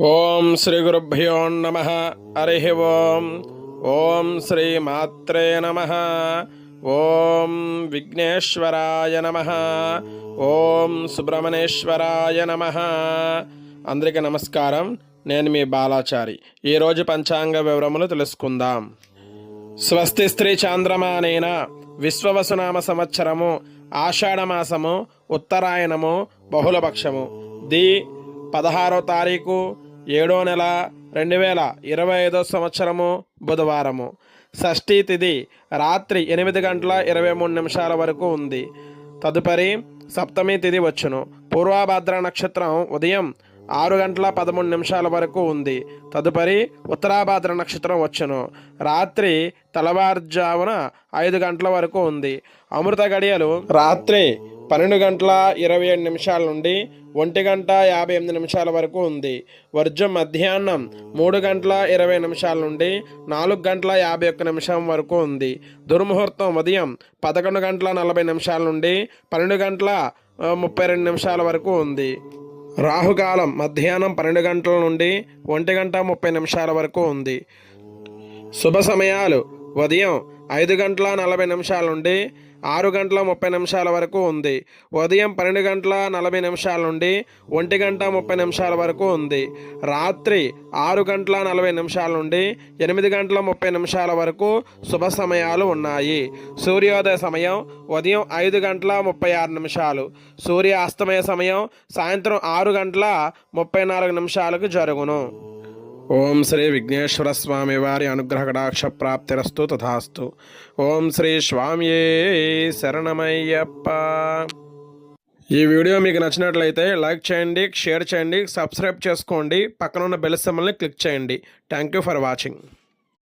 ఓం శ్రీ గురుభ్యో నమ. హరి ఓం. ఓం శ్రీ మాత్రే నమ. ఓం విఘ్నేశ్వరాయ నమ. ఓం సుబ్రహ్మణ్యేశ్వరాయ నమ. అందరికీ నమస్కారం. నేను మీ బాలాచారి. ఈరోజు పంచాంగ వివరములు తెలుసుకుందాం. స్వస్తి స్త్రీ చాంద్రమానేన విశ్వవసునామ సంవత్సరము ఆషాఢమాసము ఉత్తరాయణము బహుళపక్షము. ది పదహారో తారీఖు ఏడో నెల రెండు వేల ఇరవై ఐదో సంవత్సరము బుధవారము. షష్ఠీ తిథి రాత్రి ఎనిమిది గంటల ఇరవై మూడు నిమిషాల వరకు ఉంది. తదుపరి సప్తమి తిథి వచ్చును. పూర్వభద్ర నక్షత్రం ఉదయం ఆరు గంటల పదమూడు నిమిషాల వరకు ఉంది. తదుపరి ఉత్తరాభాద్ర నక్షత్రం వచ్చును. రాత్రి తెల్లవారుజామున ఐదు గంటల వరకు ఉంది. అమృత గడియలు రాత్రి పన్నెండు గంటల ఇరవై ఏడు నిమిషాల నుండి ఒంటి గంట యాభై ఎనిమిది నిమిషాల వరకు ఉంది. వర్జం మధ్యాహ్నం మూడు గంటల ఇరవై నిమిషాల నుండి నాలుగు గంటల యాభై ఒక్క నిమిషం వరకు ఉంది. దుర్ముహూర్తం ఉదయం పదకొండు గంటల నలభై నిమిషాల నుండి పన్నెండు గంటల ముప్పై రెండు నిమిషాల వరకు ఉంది. రాహుకాలం మధ్యాహ్నం పన్నెండు గంటల నుండి ఒంటి గంట ముప్పై నిమిషాల వరకు ఉంది. శుభ సమయాలు ఉదయం ఐదు గంటల నలభై నిమిషాల నుండి ఆరు గంటల ముప్పై నిమిషాల వరకు ఉంది. ఉదయం పన్నెండు గంటల నలభై నిమిషాల నుండి ఒంటి గంట ముప్పై నిమిషాల వరకు ఉంది. రాత్రి ఆరు గంటల నలభై నిమిషాల నుండి ఎనిమిది గంటల ముప్పై నిమిషాల వరకు శుభ సమయాలు ఉన్నాయి. సూర్యోదయ సమయం ఉదయం ఐదు గంటల ముప్పై ఆరు నిమిషాలు. సూర్య అస్తమయ సమయం సాయంత్రం ఆరు గంటల ముప్పై నాలుగు నిమిషాలకు జరుగును. ఓం శ్రీ విఘ్నేశ్వర స్వామి వారి అనుగ్రహ కటాక్ష ప్రాప్తిరస్తు తథాస్తు. ఓం శ్రీ స్వామియే శరణమయ్యప్ప. ఈ వీడియో మీకు నచ్చినట్లయితే లైక్ చేయండి షేర్ చేయండి సబ్స్క్రైబ్ చేసుకోండి పక్కన ఉన్న బెల్ సింబల్ని క్లిక్ చేయండి. Thank you for watching.